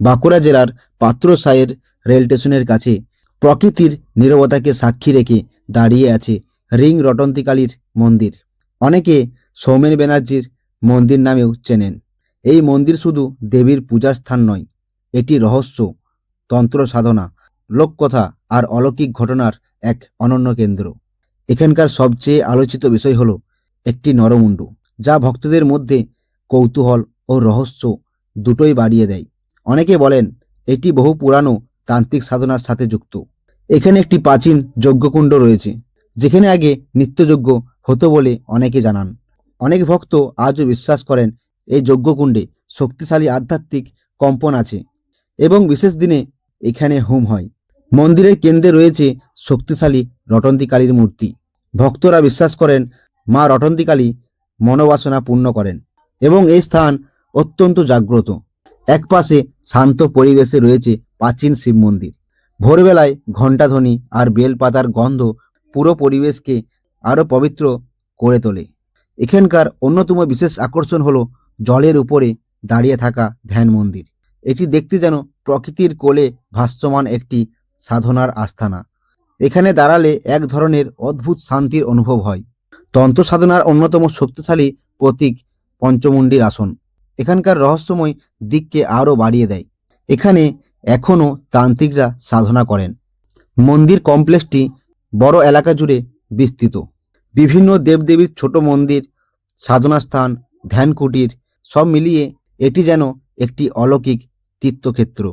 বাঁকুড়া জেলার পাত্রসায়ের রেল স্টেশনের কাছে প্রকৃতির নীরবতাকে সাক্ষী রেখে দাঁড়িয়ে আছে রিং রটন্তিকালীর মন্দির। অনেকে সৌমেন ব্যানার্জির মন্দির নামেও চেনেন। এই মন্দির শুধু দেবীর পূজার স্থান নয়, এটি রহস্য, তন্ত্র সাধনা, লোককথা আর অলৌকিক ঘটনার এক অনন্য কেন্দ্র। এখানকার সবচেয়ে আলোচিত বিষয় হলো একটি নরমুণ্ডু যা ভক্তদের মধ্যে কৌতূহল ও রহস্য দুটোই বাড়িয়ে দেয়। অনেকে বলেন এটি বহু পুরানো তান্ত্রিক সাধনার সাথে যুক্ত। এখানে একটি প্রাচীন যজ্ঞকুণ্ড রয়েছে, যেখানে আগে নিত্যযজ্ঞ হতো বলে অনেকে জানান। অনেক ভক্ত আজও বিশ্বাস করেন এই যজ্ঞকুণ্ডে শক্তিশালী আধ্যাত্মিক কম্পন আছে এবং বিশেষ দিনে এখানে হোম হয়। মন্দিরের কেন্দ্রে রয়েছে শক্তিশালী রটন্তী কালীর মূর্তি। ভক্তরা বিশ্বাস করেন, মা রটন্তী কালী মনোবাসনা পূর্ণ করেন এবং এই স্থান অত্যন্ত জাগ্রত। একপাশে শান্ত পরিবেশে রয়েছে প্রাচীন শিব মন্দির। ভোরবেলায় ঘণ্টাধ্বনি আর বেলপাতার গন্ধ পুরো পরিবেশকে আরও পবিত্র করে তোলে। এখানকার অন্যতম বিশেষ আকর্ষণ হলো জলের উপরে দাঁড়িয়ে থাকা ধ্যান মন্দির। এটি দেখতে যেন প্রকৃতির কোলে ভাসমান একটি সাধনার আস্থানা। এখানে দাঁড়ালে এক ধরনের অদ্ভুত শান্তির অনুভব হয়। তন্ত্র সাধনার অন্যতম শক্তিশালী প্রতীক পঞ্চমুণ্ডির আসন। এখানকার রহস্যময় দিককে আরও বাড়িয়ে দেয়। এখানে এখনও তান্ত্রিকরা সাধনা করেন। মন্দির কমপ্লেক্সটি বড় এলাকা জুড়ে বিস্তৃত। বিভিন্ন দেবদেবীর ছোট মন্দির সাধনা স্থান ধ্যান কুটির সব মিলিয়ে এটি যেন একটি অলৌকিক তীর্থক্ষেত্র।